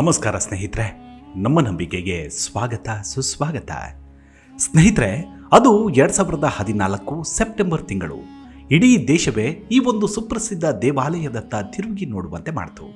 ನಮಸ್ಕಾರ ಸ್ನೇಹಿತರೆ, ನಮ್ಮ ನಂಬಿಕೆಗೆ ಸ್ವಾಗತ, ಸುಸ್ವಾಗತ. ಸ್ನೇಹಿತರೆ, ಅದು ಎರಡ್ ಸಾವಿರದ ಹದಿನಾಲ್ಕು ಸೆಪ್ಟೆಂಬರ್ ತಿಂಗಳು. ಇಡೀ ದೇಶವೇ ಈ ಒಂದು ಸುಪ್ರಸಿದ್ಧ ದೇವಾಲಯದತ್ತ ತಿರುಗಿ ನೋಡುವಂತೆ ಮಾಡಿತು.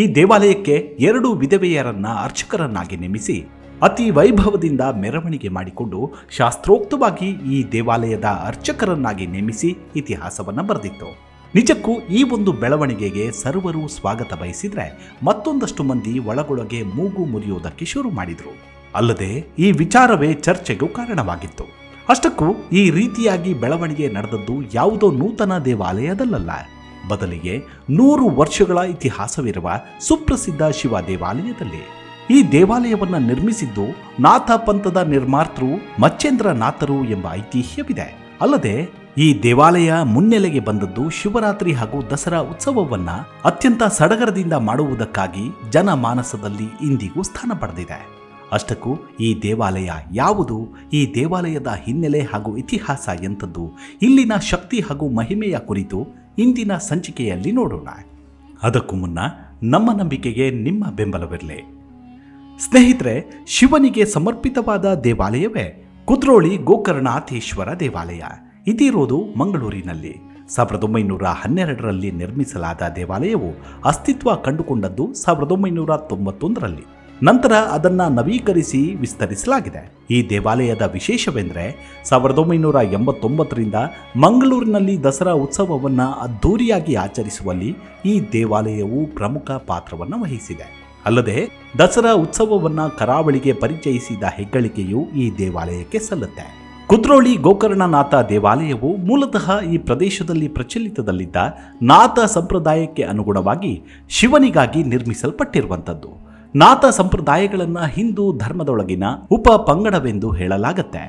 ಈ ದೇವಾಲಯಕ್ಕೆ ಎರಡು ವಿಧವೆಯರನ್ನ ಅರ್ಚಕರನ್ನಾಗಿ ನೇಮಿಸಿ ಅತಿ ವೈಭವದಿಂದ ಮೆರವಣಿಗೆ ಮಾಡಿಕೊಂಡು ಶಾಸ್ತ್ರೋಕ್ತವಾಗಿ ಈ ದೇವಾಲಯದ ಅರ್ಚಕರನ್ನಾಗಿ ನೇಮಿಸಿ ಇತಿಹಾಸವನ್ನ ಬರೆದಿತ್ತು. ನಿಜಕ್ಕೂ ಈ ಒಂದು ಬೆಳವಣಿಗೆಗೆ ಸರ್ವರು ಸ್ವಾಗತ ಬಯಸಿದ್ರೆ ಮತ್ತೊಂದಷ್ಟು ಮಂದಿ ಒಳಗೊಳಗೆ ಮೂಗು ಮುರಿಯೋದಕ್ಕೆ ಶುರು ಮಾಡಿದ್ರು. ಅಲ್ಲದೆ ಈ ವಿಚಾರವೇ ಚರ್ಚೆಗೂ ಕಾರಣವಾಗಿತ್ತು. ಅಷ್ಟಕ್ಕೂ ಈ ರೀತಿಯಾಗಿ ಬೆಳವಣಿಗೆ ನಡೆದದ್ದು ಯಾವುದೋ ನೂತನ ದೇವಾಲಯದಲ್ಲಲ್ಲ. ಬದಲಿಗೆ ನೂರು ವರ್ಷಗಳ ಇತಿಹಾಸವಿರುವ ಸುಪ್ರಸಿದ್ಧ ಶಿವ ದೇವಾಲಯದಲ್ಲಿ. ಈ ದೇವಾಲಯವನ್ನ ನಿರ್ಮಿಸಿದ್ದು ನಾಥ ಪಂಥದ ನಿರ್ಮಾತೃ ಮಚ್ಚೇಂದ್ರ ನಾಥರು ಎಂಬ ಐತಿಹ್ಯವಿದೆ. ಅಲ್ಲದೆ ಈ ದೇವಾಲಯ ಮುನ್ನೆಲೆಗೆ ಬಂದದ್ದು ಶಿವರಾತ್ರಿ ಹಾಗೂ ದಸರಾ ಉತ್ಸವವನ್ನ ಅತ್ಯಂತ ಸಡಗರದಿಂದ ಮಾಡುವುದಕ್ಕಾಗಿ ಜನಮಾನಸದಲ್ಲಿ ಇಂದಿಗೂ ಸ್ಥಾನ ಪಡೆದಿದೆ. ಅಷ್ಟಕ್ಕೂ ಈ ದೇವಾಲಯ ಯಾವುದು, ಈ ದೇವಾಲಯದ ಹಿನ್ನೆಲೆ ಹಾಗೂ ಇತಿಹಾಸ ಎಂಥದ್ದು, ಇಲ್ಲಿನ ಶಕ್ತಿ ಹಾಗೂ ಮಹಿಮೆಯ ಕುರಿತು ಇಂದಿನ ಸಂಚಿಕೆಯಲ್ಲಿ ನೋಡೋಣ. ಅದಕ್ಕೂ ಮುನ್ನ ನಮ್ಮ ನಂಬಿಕೆಗೆ ನಿಮ್ಮ ಬೆಂಬಲವಿರಲಿ. ಸ್ನೇಹಿತರೆ, ಶಿವನಿಗೆ ಸಮರ್ಪಿತವಾದ ದೇವಾಲಯವೇ ಕುದ್ರೋಳಿ ಗೋಕರ್ಣಾಥೇಶ್ವರ ದೇವಾಲಯ. ಇದಿರೋದು ಮಂಗಳೂರಿನಲ್ಲಿ. ಸಾವಿರದ ಒಂಬೈನೂರ ಹನ್ನೆರಡರಲ್ಲಿ ನಿರ್ಮಿಸಲಾದ ದೇವಾಲಯವು ಅಸ್ತಿತ್ವ ಕಂಡುಕೊಂಡದ್ದು ಸಾವಿರದ ಒಂಬೈನೂರ ತೊಂಬತ್ತೊಂದರಲ್ಲಿ. ನಂತರ ಅದನ್ನು ನವೀಕರಿಸಿ ವಿಸ್ತರಿಸಲಾಗಿದೆ. ಈ ದೇವಾಲಯದ ವಿಶೇಷವೆಂದರೆ ಸಾವಿರದ ಒಂಬೈನೂರ ಎಂಬತ್ತೊಂಬತ್ತರಿಂದ ಮಂಗಳೂರಿನಲ್ಲಿ ದಸರಾ ಉತ್ಸವವನ್ನು ಅದ್ಧೂರಿಯಾಗಿ ಆಚರಿಸುವಲ್ಲಿ ಈ ದೇವಾಲಯವು ಪ್ರಮುಖ ಪಾತ್ರವನ್ನು ವಹಿಸಿದೆ. ಅಲ್ಲದೆ ದಸರಾ ಉತ್ಸವವನ್ನು ಕರಾವಳಿಗೆ ಪರಿಚಯಿಸಿದ ಹೆಗ್ಗಳಿಕೆಯು ಈ ದೇವಾಲಯಕ್ಕೆ ಸಲ್ಲುತ್ತೆ. ಕುದ್ರೋಳಿ ಗೋಕರ್ಣನಾಥ ದೇವಾಲಯವು ಮೂಲತಃ ಈ ಪ್ರದೇಶದಲ್ಲಿ ಪ್ರಚಲಿತದಲ್ಲಿದ್ದ ನಾಥ ಸಂಪ್ರದಾಯಕ್ಕೆ ಅನುಗುಣವಾಗಿ ಶಿವನಿಗಾಗಿ ನಿರ್ಮಿಸಲ್ಪಟ್ಟಿರುವಂಥದ್ದು. ನಾಥ ಸಂಪ್ರದಾಯಗಳನ್ನು ಹಿಂದೂ ಧರ್ಮದೊಳಗಿನ ಉಪ ಪಂಗಡವೆಂದು ಹೇಳಲಾಗತ್ತೆ.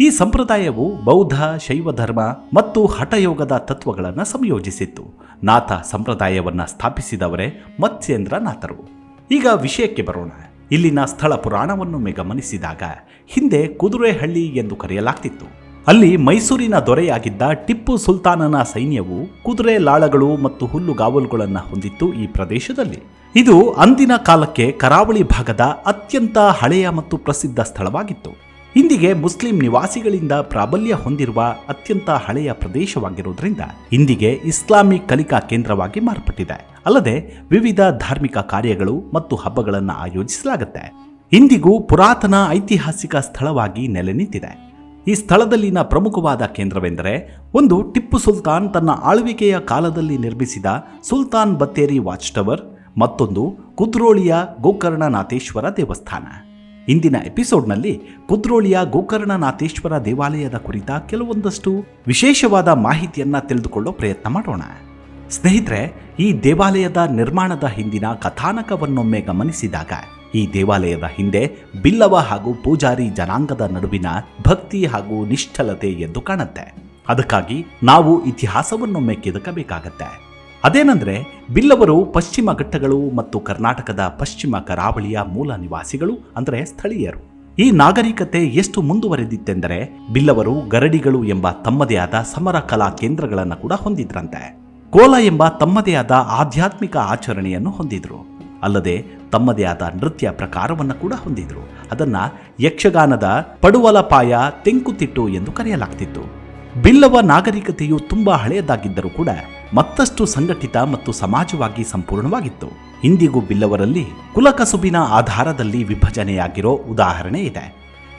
ಈ ಸಂಪ್ರದಾಯವು ಬೌದ್ಧ, ಶೈವ ಧರ್ಮ ಮತ್ತು ಹಠಯೋಗದ ತತ್ವಗಳನ್ನು ಸಂಯೋಜಿಸಿತ್ತು. ನಾಥ ಸಂಪ್ರದಾಯವನ್ನು ಸ್ಥಾಪಿಸಿದವರೇ ಮತ್ಸ್ಯೇಂದ್ರ ನಾಥರು ಈಗ ವಿಷಯಕ್ಕೆ ಬರೋಣ. ಇಲ್ಲಿನ ಸ್ಥಳ ಪುರಾಣವನ್ನು ಗಮನಿಸಿದಾಗ ಹಿಂದೆ ಕುದುರೆಹಳ್ಳಿ ಎಂದು ಕರೆಯಲಾಗ್ತಿತ್ತು. ಅಲ್ಲಿ ಮೈಸೂರಿನ ದೊರೆಯಾಗಿದ್ದ ಟಿಪ್ಪು ಸುಲ್ತಾನನ ಸೈನ್ಯವು ಕುದುರೆ ಲಾಳಗಳು ಮತ್ತು ಹುಲ್ಲುಗಾವಲುಗಳನ್ನು ಹೊಂದಿತ್ತು ಈ ಪ್ರದೇಶದಲ್ಲಿ. ಇದು ಅಂದಿನ ಕಾಲಕ್ಕೆ ಕರಾವಳಿ ಭಾಗದ ಅತ್ಯಂತ ಹಳೆಯ ಮತ್ತು ಪ್ರಸಿದ್ಧ ಸ್ಥಳವಾಗಿತ್ತು. ಇಂದಿಗೆ ಮುಸ್ಲಿಂ ನಿವಾಸಿಗಳಿಂದ ಪ್ರಾಬಲ್ಯ ಹೊಂದಿರುವ ಅತ್ಯಂತ ಹಳೆಯ ಪ್ರದೇಶವಾಗಿರುವುದರಿಂದ ಇಂದಿಗೆ ಇಸ್ಲಾಮಿಕ್ ಕಲಿಕಾ ಕೇಂದ್ರವಾಗಿ ಮಾರ್ಪಟ್ಟಿದೆ. ಅಲ್ಲದೆ ವಿವಿಧ ಧಾರ್ಮಿಕ ಕಾರ್ಯಗಳು ಮತ್ತು ಹಬ್ಬಗಳನ್ನು ಆಯೋಜಿಸಲಾಗುತ್ತೆ. ಇಂದಿಗೂ ಪುರಾತನ ಐತಿಹಾಸಿಕ ಸ್ಥಳವಾಗಿ ನೆಲೆ ನಿಂತಿದೆ. ಈ ಸ್ಥಳದಲ್ಲಿನ ಪ್ರಮುಖವಾದ ಕೇಂದ್ರವೆಂದರೆ ಒಂದು ಟಿಪ್ಪು ಸುಲ್ತಾನ್ ತನ್ನ ಆಳ್ವಿಕೆಯ ಕಾಲದಲ್ಲಿ ನಿರ್ಮಿಸಿದ ಸುಲ್ತಾನ್ ಬತ್ತೇರಿ ವಾಚ್ ಟವರ್ ಮತ್ತೊಂದು ಕುದ್ರೋಳಿಯ ಗೋಕರ್ಣನಾಥೇಶ್ವರ ದೇವಸ್ಥಾನ. ಇಂದಿನ ಎಪಿಸೋಡ್ನಲ್ಲಿ ಕುದ್ರೋಳಿಯ ಗೋಕರ್ಣನಾಥೇಶ್ವರ ದೇವಾಲಯದ ಕುರಿತ ಕೆಲವೊಂದಷ್ಟು ವಿಶೇಷವಾದ ಮಾಹಿತಿಯನ್ನು ತಿಳಿದುಕೊಳ್ಳೋ ಪ್ರಯತ್ನ ಮಾಡೋಣ. ಸ್ನೇಹಿತರೆ, ಈ ದೇವಾಲಯದ ನಿರ್ಮಾಣದ ಹಿಂದಿನ ಕಥಾನಕವನ್ನೊಮ್ಮೆ ಗಮನಿಸಿದಾಗ, ಈ ದೇವಾಲಯದ ಹಿಂದೆ ಬಿಲ್ಲವ ಹಾಗೂ ಪೂಜಾರಿ ಜನಾಂಗದ ನಡುವಿನ ಭಕ್ತಿ ಹಾಗೂ ನಿಷ್ಠಲತೆ ಎದ್ದು ಕಾಣುತ್ತೆ. ಅದಕ್ಕಾಗಿ ನಾವು ಇತಿಹಾಸವನ್ನೊಮ್ಮೆ ಕೆದಕಬೇಕಾಗತ್ತೆ. ಅದೇನೆಂದ್ರೆ, ಬಿಲ್ಲವರು ಪಶ್ಚಿಮ ಘಟ್ಟಗಳು ಮತ್ತು ಕರ್ನಾಟಕದ ಪಶ್ಚಿಮ ಕರಾವಳಿಯ ಮೂಲ ನಿವಾಸಿಗಳು, ಅಂದರೆ ಸ್ಥಳೀಯರು. ಈ ನಾಗರಿಕತೆ ಎಷ್ಟು ಮುಂದುವರೆದಿತ್ತೆಂದರೆ, ಬಿಲ್ಲವರು ಗರಡಿಗಳು ಎಂಬ ತಮ್ಮದೇ ಆದ ಸಮರ ಕಲಾ ಕೇಂದ್ರಗಳನ್ನು ಕೂಡ ಹೊಂದಿದ್ರಂತೆ. ಕೋಲ ಎಂಬ ತಮ್ಮದೇ ಆದ ಆಧ್ಯಾತ್ಮಿಕ ಆಚರಣೆಯನ್ನು ಹೊಂದಿದ್ರು. ಅಲ್ಲದೆ ತಮ್ಮದೇ ಆದ ನೃತ್ಯ ಪ್ರಕಾರವನ್ನು ಕೂಡ ಹೊಂದಿದ್ರು. ಅದನ್ನ ಯಕ್ಷಗಾನದ ಪಡುವಲಪಾಯ ತೆಂಕುತಿಟ್ಟು ಎಂದು ಕರೆಯಲಾಗ್ತಿತ್ತು. ಬಿಲ್ಲವ ನಾಗರಿಕತೆಯು ತುಂಬಾ ಹಳೆಯದಾಗಿದ್ದರೂ ಕೂಡ ಮತ್ತಷ್ಟು ಸಂಘಟಿತ ಮತ್ತು ಸಮಾಜವಾಗಿ ಸಂಪೂರ್ಣವಾಗಿತ್ತು. ಇಂದಿಗೂ ಬಿಲ್ಲವರಲ್ಲಿ ಕುಲಕಸುಬಿನ ಆಧಾರದಲ್ಲಿ ವಿಭಜನೆಯಾಗಿರೋ ಉದಾಹರಣೆ ಇದೆ.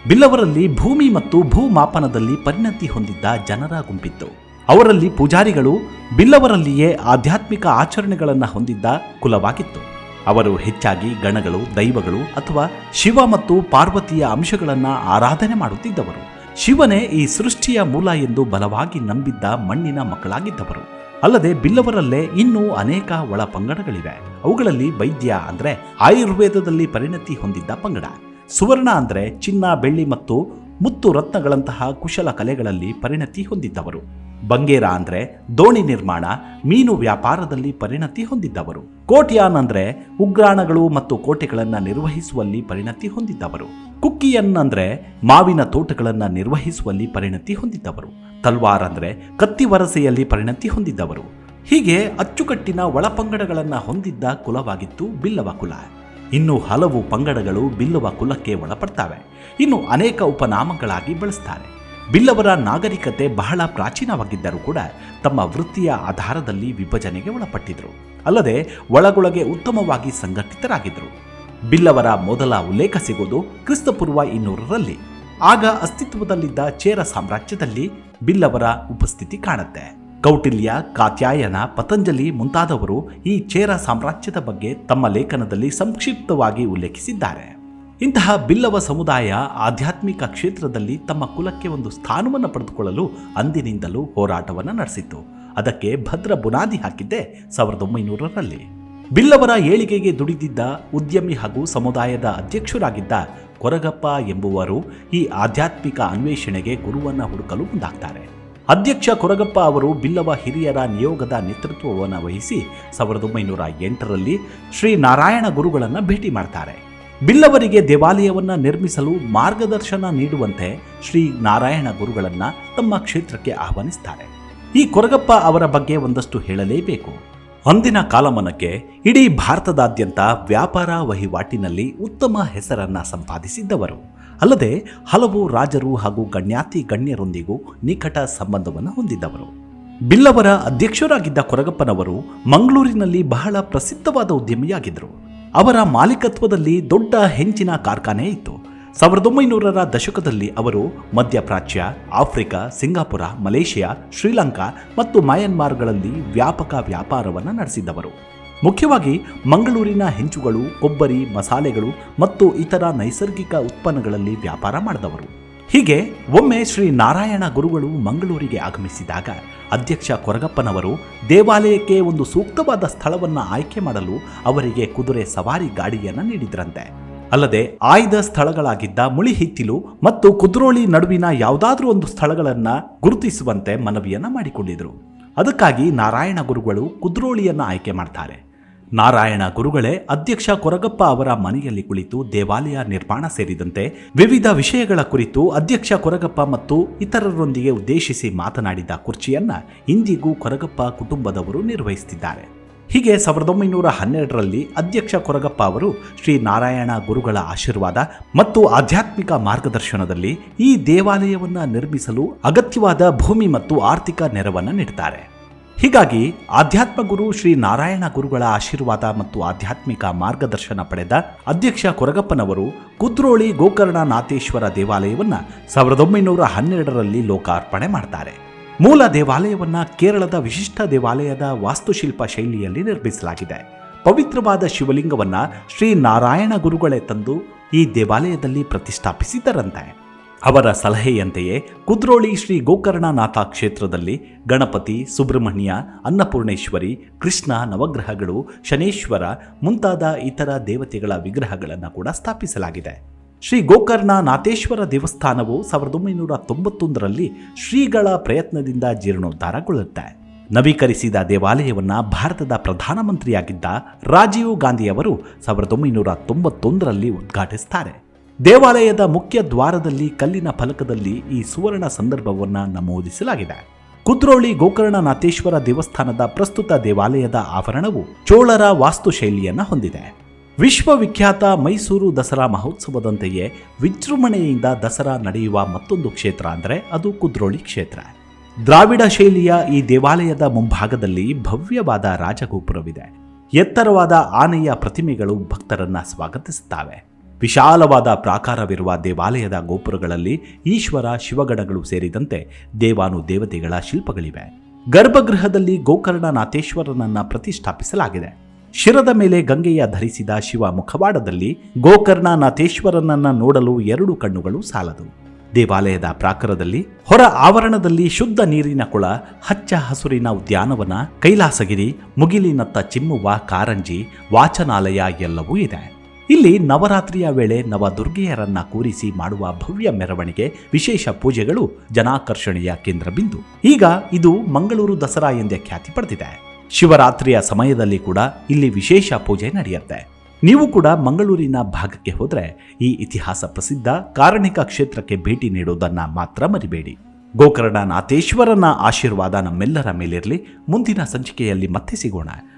ಬಿಲ್ಲವರಲ್ಲಿ ಭೂಮಿ ಮತ್ತು ಭೂಮಾಪನದಲ್ಲಿ ಪರಿಣತಿ ಹೊಂದಿದ್ದ ಜನರ ಗುಂಪಿತ್ತು. ಅವರಲ್ಲಿ ಪೂಜಾರಿಗಳು ಬಿಲ್ಲವರಲ್ಲಿಯೇ ಆಧ್ಯಾತ್ಮಿಕ ಆಚರಣೆಗಳನ್ನು ಹೊಂದಿದ್ದ ಕುಲವಾಗಿತ್ತು. ಅವರು ಹೆಚ್ಚಾಗಿ ಗಣಗಳು, ದೈವಗಳು ಅಥವಾ ಶಿವ ಮತ್ತು ಪಾರ್ವತಿಯ ಅಂಶಗಳನ್ನು ಆರಾಧನೆ ಮಾಡುತ್ತಿದ್ದವರು. ಶಿವನೇ ಈ ಸೃಷ್ಟಿಯ ಮೂಲ ಎಂದು ಬಲವಾಗಿ ನಂಬಿದ್ದ ಮಣ್ಣಿನ ಮಕ್ಕಳಾಗಿದ್ದವರು. ಅಲ್ಲದೆ ಬಿಲ್ಲವರಲ್ಲೇ ಇನ್ನೂ ಅನೇಕ ಒಳ ಪಂಗಡಗಳಿವೆ. ಅವುಗಳಲ್ಲಿ ವೈದ್ಯ ಅಂದ್ರೆ ಆಯುರ್ವೇದದಲ್ಲಿ ಪರಿಣತಿ ಹೊಂದಿದ್ದ ಪಂಗಡ. ಸುವರ್ಣ ಅಂದ್ರೆ ಚಿನ್ನ, ಬೆಳ್ಳಿ ಮತ್ತು ಮುತ್ತು ರತ್ನಗಳಂತಹ ಕುಶಲ ಕಲೆಗಳಲ್ಲಿ ಪರಿಣತಿ ಹೊಂದಿದ್ದವರು. ಬಂಗೇರ ಅಂದ್ರೆ ದೋಣಿ ನಿರ್ಮಾಣ, ಮೀನು ವ್ಯಾಪಾರದಲ್ಲಿ ಪರಿಣತಿ ಹೊಂದಿದ್ದವರು. ಕೋಟ್ಯಾನ್ ಅಂದ್ರೆ ಉಗ್ರಾಣಗಳು ಮತ್ತು ಕೋಟೆಗಳನ್ನು ನಿರ್ವಹಿಸುವಲ್ಲಿ ಪರಿಣತಿ ಹೊಂದಿದ್ದವರು. ಕುಕ್ಕಿಯನ್ ಅಂದ್ರೆ ಮಾವಿನ ತೋಟಗಳನ್ನು ನಿರ್ವಹಿಸುವಲ್ಲಿ ಪರಿಣತಿ ಹೊಂದಿದ್ದವರು. ತಲ್ವಾರ್ ಅಂದ್ರೆ ಕತ್ತಿವರಸೆಯಲ್ಲಿ ಪರಿಣತಿ ಹೊಂದಿದ್ದವರು. ಹೀಗೆ ಅಚ್ಚುಕಟ್ಟಿನ ಒಳಪಂಗಡಗಳನ್ನು ಹೊಂದಿದ್ದ ಕುಲವಾಗಿತ್ತು ಬಿಲ್ಲವ ಕುಲ. ಇನ್ನು ಹಲವು ಪಂಗಡಗಳು ಬಿಲ್ಲವ ಕುಲಕ್ಕೆ ಒಳಪಡ್ತವೆ. ಇನ್ನು ಅನೇಕ ಉಪನಾಮಗಳಾಗಿ ಬಳಸ್ತಾರೆ. ಬಿಲ್ಲವರ ನಾಗರಿಕತೆ ಬಹಳ ಪ್ರಾಚೀನವಾಗಿದ್ದರೂ ಕೂಡ ತಮ್ಮ ವೃತ್ತಿಯ ಆಧಾರದಲ್ಲಿ ವಿಭಜನೆಗೆ ಒಳಪಟ್ಟಿದ್ರು. ಅಲ್ಲದೆ ಒಳಗೊಳಗೆ ಉತ್ತಮವಾಗಿ ಸಂಘಟಿತರಾಗಿದ್ದರು ಬಿಲ್ಲವರ ಮೊದಲ ಉಲ್ಲೇಖ ಸಿಗೋದು ಕ್ರಿಸ್ತಪೂರ್ವ ಇನ್ನೂರರಲ್ಲಿ. ಆಗ ಅಸ್ತಿತ್ವದಲ್ಲಿದ್ದ ಚೇರ ಸಾಮ್ರಾಜ್ಯದಲ್ಲಿ ಬಿಲ್ಲವರ ಉಪಸ್ಥಿತಿ ಕಾಣುತ್ತೆ. ಕೌಟಿಲ್ಯ, ಕಾತ್ಯಾಯನ, ಪತಂಜಲಿ ಮುಂತಾದವರು ಈ ಚೇರ ಸಾಮ್ರಾಜ್ಯದ ಬಗ್ಗೆ ತಮ್ಮ ಲೇಖನದಲ್ಲಿ ಸಂಕ್ಷಿಪ್ತವಾಗಿ ಉಲ್ಲೇಖಿಸಿದ್ದಾರೆ. ಇಂತಹ ಬಿಲ್ಲವ ಸಮುದಾಯ ಆಧ್ಯಾತ್ಮಿಕ ಕ್ಷೇತ್ರದಲ್ಲಿ ತಮ್ಮ ಕುಲಕ್ಕೆ ಒಂದು ಸ್ಥಾನವನ್ನು ಪಡೆದುಕೊಳ್ಳಲು ಅಂದಿನಿಂದಲೂ ಹೋರಾಟವನ್ನು ನಡೆಸಿತ್ತು. ಅದಕ್ಕೆ ಭದ್ರ ಬುನಾದಿ ಹಾಕಿದ್ದೆ ಸಾವಿರದ ಒಂಬೈನೂರರಲ್ಲಿ. ಬಿಲ್ಲವರ ಏಳಿಗೆಗೆ ದುಡಿದಿದ್ದ ಉದ್ಯಮಿ ಹಾಗೂ ಸಮುದಾಯದ ಅಧ್ಯಕ್ಷರಾಗಿದ್ದ ಕೊರಗಪ್ಪ ಎಂಬುವರು ಈ ಆಧ್ಯಾತ್ಮಿಕ ಅನ್ವೇಷಣೆಗೆ ಗುರುವನ್ನು ಹುಡುಕಲು ಮುಂದಾಗ್ತಾರೆ. ಅಧ್ಯಕ್ಷ ಕೊರಗಪ್ಪ ಅವರು ಬಿಲ್ಲವ ಹಿರಿಯರ ನಿಯೋಗದ ನೇತೃತ್ವವನ್ನು ವಹಿಸಿ ಸಾವಿರದ ಒಂಬೈನೂರ ಎಂಟರಲ್ಲಿ ಶ್ರೀ ನಾರಾಯಣ ಗುರುಗಳನ್ನು ಭೇಟಿ ಮಾಡ್ತಾರೆ. ಬಿಲ್ಲವರಿಗೆ ದೇವಾಲಯವನ್ನು ನಿರ್ಮಿಸಲು ಮಾರ್ಗದರ್ಶನ ನೀಡುವಂತೆ ಶ್ರೀ ನಾರಾಯಣ ಗುರುಗಳನ್ನ ತಮ್ಮ ಕ್ಷೇತ್ರಕ್ಕೆ ಆಹ್ವಾನಿಸ್ತಾರೆ. ಈ ಕೊರಗಪ್ಪ ಅವರ ಬಗ್ಗೆ ಒಂದಷ್ಟು ಹೇಳಲೇಬೇಕು. ಅಂದಿನ ಕಾಲಮಾನಕ್ಕೆ ಇಡೀ ಭಾರತದಾದ್ಯಂತ ವ್ಯಾಪಾರ ವಹಿವಾಟಿನಲ್ಲಿ ಉತ್ತಮ ಹೆಸರನ್ನ ಸಂಪಾದಿಸಿದ್ದವರು. ಅಲ್ಲದೆ ಹಲವು ರಾಜರು ಹಾಗೂ ಗಣ್ಯಾತಿ ಗಣ್ಯರೊಂದಿಗೂ ನಿಕಟ ಸಂಬಂಧವನ್ನು ಹೊಂದಿದ್ದವರು. ಬಿಲ್ಲವರ ಅಧ್ಯಕ್ಷರಾಗಿದ್ದ ಕೊರಗಪ್ಪನವರು ಮಂಗಳೂರಿನಲ್ಲಿ ಬಹಳ ಪ್ರಸಿದ್ಧವಾದ ಉದ್ಯಮಿಯಾಗಿದ್ದರು. ಅವರ ಮಾಲೀಕತ್ವದಲ್ಲಿ ದೊಡ್ಡ ಹೆಂಚಿನ ಕಾರ್ಖಾನೆ ಇತ್ತು. ಸಾವಿರದ ಒಂಬೈನೂರರ ದಶಕದಲ್ಲಿ ಅವರು ಮಧ್ಯಪ್ರಾಚ್ಯ ಆಫ್ರಿಕಾ, ಸಿಂಗಾಪುರ, ಮಲೇಷಿಯಾ, ಶ್ರೀಲಂಕಾ ಮತ್ತು ಮಯನ್ಮಾರ್ಗಳಲ್ಲಿ ವ್ಯಾಪಕ ವ್ಯಾಪಾರವನ್ನು ನಡೆಸಿದ್ದವರು. ಮುಖ್ಯವಾಗಿ ಮಂಗಳೂರಿನ ಹೆಂಚುಗಳು, ಕೊಬ್ಬರಿ, ಮಸಾಲೆಗಳು ಮತ್ತು ಇತರ ನೈಸರ್ಗಿಕ ಉತ್ಪನ್ನಗಳಲ್ಲಿ ವ್ಯಾಪಾರ ಮಾಡಿದವರು. ಹೀಗೆ ಒಮ್ಮೆ ಶ್ರೀ ನಾರಾಯಣ ಗುರುಗಳು ಮಂಗಳೂರಿಗೆ ಆಗಮಿಸಿದಾಗ ಅಧ್ಯಕ್ಷ ಕೊರಗಪ್ಪನವರು ದೇವಾಲಯಕ್ಕೆ ಒಂದು ಸೂಕ್ತವಾದ ಸ್ಥಳವನ್ನು ಆಯ್ಕೆ ಮಾಡಲು ಅವರಿಗೆ ಕುದುರೆ ಸವಾರಿ ಗಾಡಿಯನ್ನು ನೀಡಿದ್ರಂತೆ. ಅಲ್ಲದೆ ಆಯ್ದ ಸ್ಥಳಗಳಾಗಿದ್ದ ಮುಳಿಹಿತ್ತಿಲು ಮತ್ತು ಕುದ್ರೋಳಿ ನಡುವಿನ ಯಾವುದಾದ್ರೂ ಒಂದು ಸ್ಥಳಗಳನ್ನು ಗುರುತಿಸುವಂತೆ ಮನವಿಯನ್ನು ಮಾಡಿಕೊಂಡಿದ್ರು. ಅದಕ್ಕಾಗಿ ನಾರಾಯಣ ಗುರುಗಳು ಕುದ್ರೋಳಿಯನ್ನು ಆಯ್ಕೆ ಮಾಡ್ತಾರೆ. ನಾರಾಯಣ ಗುರುಗಳೇ, ಅಧ್ಯಕ್ಷ ಕೊರಗಪ್ಪ ಅವರ ಮನೆಯಲ್ಲಿ ಕುಳಿತು ದೇವಾಲಯ ನಿರ್ಮಾಣ ಸೇರಿದಂತೆ ವಿವಿಧ ವಿಷಯಗಳ ಕುರಿತು ಅಧ್ಯಕ್ಷ ಕೊರಗಪ್ಪ ಮತ್ತು ಇತರರೊಂದಿಗೆ ಉದ್ದೇಶಿಸಿ ಮಾತನಾಡಿದ ಕುರ್ಚಿಯನ್ನ ಇಂದಿಗೂ ಕೊರಗಪ್ಪ ಕುಟುಂಬದವರು ನಿರ್ವಹಿಸುತ್ತಿದ್ದಾರೆ. ಹೀಗೆ ಸಾವಿರದ ಒಂಬೈನೂರ ಹನ್ನೆರಡರಲ್ಲಿ ಅಧ್ಯಕ್ಷ ಕೊರಗಪ್ಪ ಅವರು ಶ್ರೀ ನಾರಾಯಣ ಗುರುಗಳ ಆಶೀರ್ವಾದ ಮತ್ತು ಆಧ್ಯಾತ್ಮಿಕ ಮಾರ್ಗದರ್ಶನದಲ್ಲಿ ಈ ದೇವಾಲಯವನ್ನು ನಿರ್ಮಿಸಲು ಅಗತ್ಯವಾದ ಭೂಮಿ ಮತ್ತು ಆರ್ಥಿಕ ನೆರವನ್ನು ನೀಡುತ್ತಾರೆ ಹೀಗಾಗಿ ಆಧ್ಯಾತ್ಮ ಗುರು ಶ್ರೀ ನಾರಾಯಣ ಗುರುಗಳ ಆಶೀರ್ವಾದ ಮತ್ತು ಆಧ್ಯಾತ್ಮಿಕ ಮಾರ್ಗದರ್ಶನ ಪಡೆದ ಅಧ್ಯಕ್ಷ ಕೊರಗಪ್ಪನವರು ಕುದ್ರೋಳಿ ಗೋಕರ್ಣ ನಾಥೇಶ್ವರ ದೇವಾಲಯವನ್ನ ಸಾವಿರದ ಒಂಬೈನೂರ ಹನ್ನೆರಡರಲ್ಲಿ ಲೋಕಾರ್ಪಣೆ ಮಾಡ್ತಾರೆ. ಮೂಲ ದೇವಾಲಯವನ್ನ ಕೇರಳದ ವಿಶಿಷ್ಟ ದೇವಾಲಯದ ವಾಸ್ತುಶಿಲ್ಪ ಶೈಲಿಯಲ್ಲಿ ನಿರ್ಮಿಸಲಾಗಿದೆ. ಪವಿತ್ರವಾದ ಶಿವಲಿಂಗವನ್ನ ಶ್ರೀ ನಾರಾಯಣ ಗುರುಗಳೇ ತಂದು ಈ ದೇವಾಲಯದಲ್ಲಿ ಪ್ರತಿಷ್ಠಾಪಿಸಿದ್ದರಂತೆ ಅವರ ಸಲಹೆಯಂತೆಯೇ ಕುದ್ರೋಳಿ ಶ್ರೀ ಗೋಕರ್ಣನಾಥ ಕ್ಷೇತ್ರದಲ್ಲಿ ಗಣಪತಿ, ಸುಬ್ರಹ್ಮಣ್ಯ, ಅನ್ನಪೂರ್ಣೇಶ್ವರಿ, ಕೃಷ್ಣ ನವಗ್ರಹಗಳು, ಶನೇಶ್ವರ ಮುಂತಾದ ಇತರ ದೇವತೆಗಳ ವಿಗ್ರಹಗಳನ್ನು ಕೂಡ ಸ್ಥಾಪಿಸಲಾಗಿದೆ. ಶ್ರೀ ಗೋಕರ್ಣ ನಾಥೇಶ್ವರ ದೇವಸ್ಥಾನವು ಸಾವಿರದ ಒಂಬೈನೂರ ತೊಂಬತ್ತೊಂದರಲ್ಲಿ ಶ್ರೀಗಳ ಪ್ರಯತ್ನದಿಂದ ಜೀರ್ಣೋದ್ಧಾರಗೊಳ್ಳುತ್ತೆ. ನವೀಕರಿಸಿದ ದೇವಾಲಯವನ್ನು ಭಾರತದ ಪ್ರಧಾನಮಂತ್ರಿಯಾಗಿದ್ದ ರಾಜೀವ್ ಗಾಂಧಿಯವರು ಸಾವಿರದ ಒಂಬೈನೂರ ತೊಂಬತ್ತೊಂದರಲ್ಲಿ ಉದ್ಘಾಟಿಸ್ತಾರೆ. ದೇವಾಲಯದ ಮುಖ್ಯ ದ್ವಾರದಲ್ಲಿ ಕಲ್ಲಿನ ಫಲಕದಲ್ಲಿ ಈ ಸುವರ್ಣ ಸಂದರ್ಭವನ್ನು ನಮೂದಿಸಲಾಗಿದೆ. ಕುದ್ರೋಳಿ ಗೋಕರ್ಣನಾಥೇಶ್ವರ ದೇವಸ್ಥಾನದ ಪ್ರಸ್ತುತ ದೇವಾಲಯದ ಆವರಣವು ಚೋಳರ ವಾಸ್ತುಶೈಲಿಯನ್ನು ಹೊಂದಿದೆ. ವಿಶ್ವವಿಖ್ಯಾತ ಮೈಸೂರು ದಸರಾ ಮಹೋತ್ಸವದಂತೆಯೇ ವಿಜೃಂಭಣೆಯಿಂದ ದಸರಾ ನಡೆಯುವ ಮತ್ತೊಂದು ಕ್ಷೇತ್ರ ಅಂದರೆ ಅದು ಕುದ್ರೋಳಿ ಕ್ಷೇತ್ರ. ದ್ರಾವಿಡ ಶೈಲಿಯ ಈ ದೇವಾಲಯದ ಮುಂಭಾಗದಲ್ಲಿ ಭವ್ಯವಾದ ರಾಜಗೋಪುರವಿದೆ. ಎತ್ತರವಾದ ಆನೆಯ ಪ್ರತಿಮೆಗಳು ಭಕ್ತರನ್ನ ಸ್ವಾಗತಿಸುತ್ತವೆ. ವಿಶಾಲವಾದ ಪ್ರಾಕಾರವಿರುವ ದೇವಾಲಯದ ಗೋಪುರಗಳಲ್ಲಿ ಈಶ್ವರ ಶಿವಗಣಗಳು ಸೇರಿದಂತೆ ದೇವಾನು ದೇವತೆಗಳ ಶಿಲ್ಪಗಳಿವೆ. ಗರ್ಭಗೃಹದಲ್ಲಿ ಗೋಕರ್ಣನಾಥೇಶ್ವರನನ್ನ ಪ್ರತಿಷ್ಠಾಪಿಸಲಾಗಿದೆ. ಶಿರದ ಮೇಲೆ ಗಂಗೆಯ ಧರಿಸಿದ ಶಿವ ಮುಖವಾಡದಲ್ಲಿ ಗೋಕರ್ಣನಾಥೇಶ್ವರನನ್ನ ನೋಡಲು ಎರಡು ಕಣ್ಣುಗಳು ಸಾಲದು. ದೇವಾಲಯದ ಪ್ರಾಕಾರದಲ್ಲಿ ಹೊರ ಆವರಣದಲ್ಲಿ ಶುದ್ಧ ನೀರಿನ ಕೊಳ, ಹಚ್ಚ ಹಸುರಿನ ಉದ್ಯಾನವನ, ಕೈಲಾಸಗಿರಿ, ಮುಗಿಲಿನತ್ತ ಚಿಮ್ಮುವ ಕಾರಂಜಿ, ವಾಚನಾಲಯ ಎಲ್ಲವೂ ಇದೆ. ಇಲ್ಲಿ ನವರಾತ್ರಿಯ ವೇಳೆ ನವದುರ್ಗೆಯರನ್ನ ಕೂರಿಸಿ ಮಾಡುವ ಭವ್ಯ ಮೆರವಣಿಗೆ, ವಿಶೇಷ ಪೂಜೆಗಳು ಜನಾಕರ್ಷಣೆಯ ಕೇಂದ್ರ ಬಿಂದು ಈಗ ಇದು ಮಂಗಳೂರು ದಸರಾ ಎಂದೇ ಖ್ಯಾತಿ ಪಡೆದಿದೆ. ಶಿವರಾತ್ರಿಯ ಸಮಯದಲ್ಲಿ ಕೂಡ ಇಲ್ಲಿ ವಿಶೇಷ ಪೂಜೆ ನಡೆಯುತ್ತೆ. ನೀವು ಕೂಡ ಮಂಗಳೂರಿನ ಭಾಗಕ್ಕೆ ಹೋದ್ರೆ ಈ ಇತಿಹಾಸ ಪ್ರಸಿದ್ಧ ಕಾರಣಿಕ ಕ್ಷೇತ್ರಕ್ಕೆ ಭೇಟಿ ನೀಡುವುದನ್ನ ಮಾತ್ರ ಮರಿಬೇಡಿ. ಗೋಕರ್ಣ ನಾಥೇಶ್ವರನ ಆಶೀರ್ವಾದ ನಮ್ಮೆಲ್ಲರ ಮೇಲಿರಲಿ. ಮುಂದಿನ ಸಂಚಿಕೆಯಲ್ಲಿ ಮತ್ತೆ ಸಿಗೋಣ.